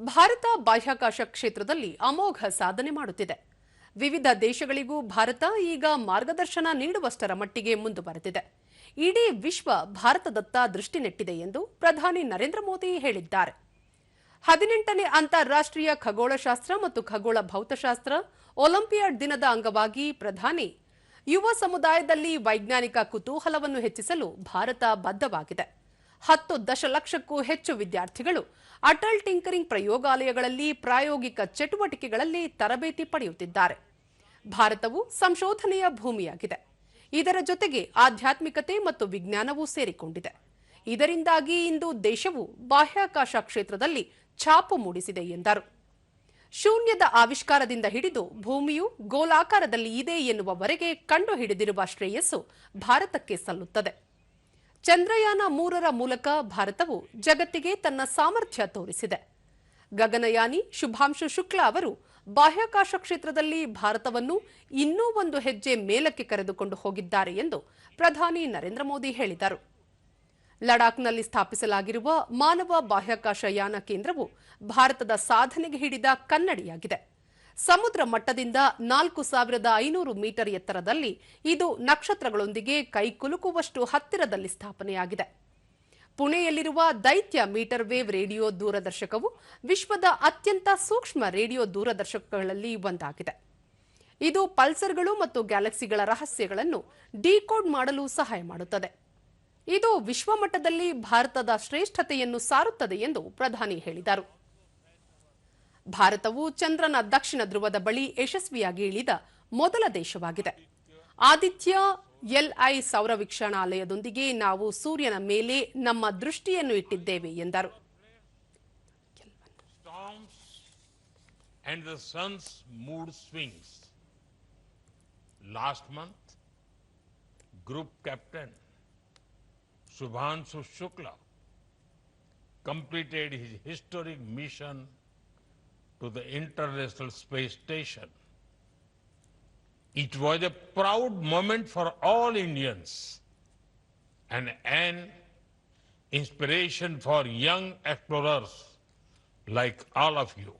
ಭಾರತ ಬಾಹ್ಯಾಕಾಶ ಕ್ಷೇತ್ರದಲ್ಲಿ ಅಮೋಘ ಸಾಧನೆ ಮಾಡುತ್ತಿದೆ. ವಿವಿಧ ದೇಶಗಳಿಗೂ ಭಾರತ ಈಗ ಮಾರ್ಗದರ್ಶನ ನೀಡುವಷ್ಟರ ಮಟ್ಟಿಗೆ ಮುಂದುವರೆದಿದೆ. ಇಡೀ ವಿಶ್ವ ಭಾರತದತ್ತ ದೃಷ್ಟಿ ನೆಟ್ಟಿದೆ ಎಂದು ಪ್ರಧಾನಿ ನರೇಂದ್ರ ಮೋದಿ ಹೇಳಿದ್ದಾರೆ. ಹದಿನೆಂಟನೇ ಅಂತಾರಾಷ್ಟ್ರೀಯ ಖಗೋಳಶಾಸ್ತ್ರ ಮತ್ತು ಖಗೋಳ ಭೌತಶಾಸ್ತ್ರ ಒಲಿಂಪಿಯಾಡ್ ದಿನದ ಅಂಗವಾಗಿ ಪ್ರಧಾನಿ ಯುವ ಸಮುದಾಯದಲ್ಲಿ ವೈಜ್ಞಾನಿಕ ಕುತೂಹಲವನ್ನು ಹೆಚ್ಚಿಸಲು ಭಾರತ ಬದ್ಧವಾಗಿದೆ. ಹತ್ತು ದಶಲಕ್ಷಕ್ಕೂ ಹೆಚ್ಚು ವಿದ್ಯಾರ್ಥಿಗಳು ಅಟಲ್ ಟಿಂಕರಿಂಗ್ ಪ್ರಯೋಗಾಲಯಗಳಲ್ಲಿ ಪ್ರಾಯೋಗಿಕ ಚಟುವಟಿಕೆಗಳಲ್ಲಿ ತರಬೇತಿ ಪಡೆಯುತ್ತಿದ್ದಾರೆ. ಭಾರತವು ಸಂಶೋಧನೆಯ ಭೂಮಿಯಾಗಿದೆ. ಇದರ ಜೊತೆಗೆ ಆಧ್ಯಾತ್ಮಿಕತೆ ಮತ್ತು ವಿಜ್ಞಾನವೂ ಸೇರಿಕೊಂಡಿದೆ. ಇದರಿಂದಾಗಿ ಇಂದು ದೇಶವು ಬಾಹ್ಯಾಕಾಶ ಕ್ಷೇತ್ರದಲ್ಲಿ ಛಾಪು ಮೂಡಿಸಿದೆ ಎಂದರು. ಶೂನ್ಯದ ಆವಿಷ್ಕಾರದಿಂದ ಹಿಡಿದು ಭೂಮಿಯು ಗೋಲಾಕಾರದಲ್ಲಿ ಇದೆ ಎನ್ನುವವರೆಗೆ ಕಂಡುಹಿಡಿದಿರುವ ಶ್ರೇಯಸ್ಸು ಭಾರತಕ್ಕೆ ಸಲ್ಲುತ್ತದೆ. ಚಂದ್ರಯಾನ ಮೂರರ ಮೂಲಕ ಭಾರತವು ಜಗತ್ತಿಗೆ ತನ್ನ ಸಾಮರ್ಥ್ಯ ತೋರಿಸಿದೆ. ಗಗನಯಾನಿ ಶುಭಾಂಶು ಶುಕ್ಲಾ ಅವರು ಬಾಹ್ಯಾಕಾಶ ಕ್ಷೇತ್ರದಲ್ಲಿ ಭಾರತವನ್ನು ಇನ್ನೂ ಒಂದು ಹೆಜ್ಜೆ ಮೇಲಕ್ಕೆ ಕರೆದುಕೊಂಡು ಹೋಗಿದ್ದಾರೆ ಎಂದು ಪ್ರಧಾನಿ ನರೇಂದ್ರ ಮೋದಿ ಹೇಳಿದರು. ಲಡಾಖ್ನಲ್ಲಿ ಸ್ಥಾಪಿಸಲಾಗಿರುವ ಮಾನವ ಬಾಹ್ಯಾಕಾಶ ಯಾನ ಕೇಂದ್ರವು ಭಾರತದ ಸಾಧನೆಗೆ ಹಿಡಿದ ಕನ್ನಡಿಯಾಗಿದೆ. ಸಮುದ್ರ ಮಟ್ಟದಿಂದ ನಾಲ್ಕು ಸಾವಿರದ ಐನೂರು ಮೀಟರ್ ಎತ್ತರದಲ್ಲಿ ಇದು ನಕ್ಷತ್ರಗಳೊಂದಿಗೆ ಕೈಕುಲುಕುವಷ್ಟು ಹತ್ತಿರದಲ್ಲಿ ಸ್ಥಾಪನೆಯಾಗಿದೆ. ಪುಣೆಯಲ್ಲಿರುವ ದೈತ್ಯ ಮೀಟರ್ ವೇವ್ ರೇಡಿಯೋ ದೂರದರ್ಶಕವು ವಿಶ್ವದ ಅತ್ಯಂತ ಸೂಕ್ಷ್ಮ ರೇಡಿಯೋ ದೂರದರ್ಶಕಗಳಲ್ಲಿ ಒಂದಾಗಿದೆ. ಇದು ಪಲ್ಸರ್ಗಳು ಮತ್ತು ಗ್ಯಾಲಕ್ಸಿಗಳ ರಹಸ್ಯಗಳನ್ನು ಡಿಕೋಡ್ ಮಾಡಲು ಸಹಾಯ ಮಾಡುತ್ತದೆ. ಇದು ವಿಶ್ವಮಟ್ಟದಲ್ಲಿ ಭಾರತದ ಶ್ರೇಷ್ಠತೆಯನ್ನು ಸಾರುತ್ತದೆ ಎಂದು ಪ್ರಧಾನಿ ಹೇಳಿದರು. ಭಾರತವು ಚಂದ್ರನ ದಕ್ಷಿಣ ಧ್ರುವದ ಬಳಿ ಯಶಸ್ವಿಯಾಗಿ ಇಳಿದ ಮೊದಲ ದೇಶವಾಗಿದೆ ಆದಿತ್ಯ ಎಲ್ಐ ಸೌರ ವೀಕ್ಷಣಾಲಯದೊಂದಿಗೆ ನಾವು ಸೂರ್ಯನ ಮೇಲೆ ನಮ್ಮ ದೃಷ್ಟಿಯನ್ನು ಇಟ್ಟಿದ್ದೇವೆ ಎಂದರು and the sun's mood swings. Last month, Group Captain Shukla completed his historic mission to the International Space Station. It was a proud moment for all Indians and an inspiration for young explorers like all of you.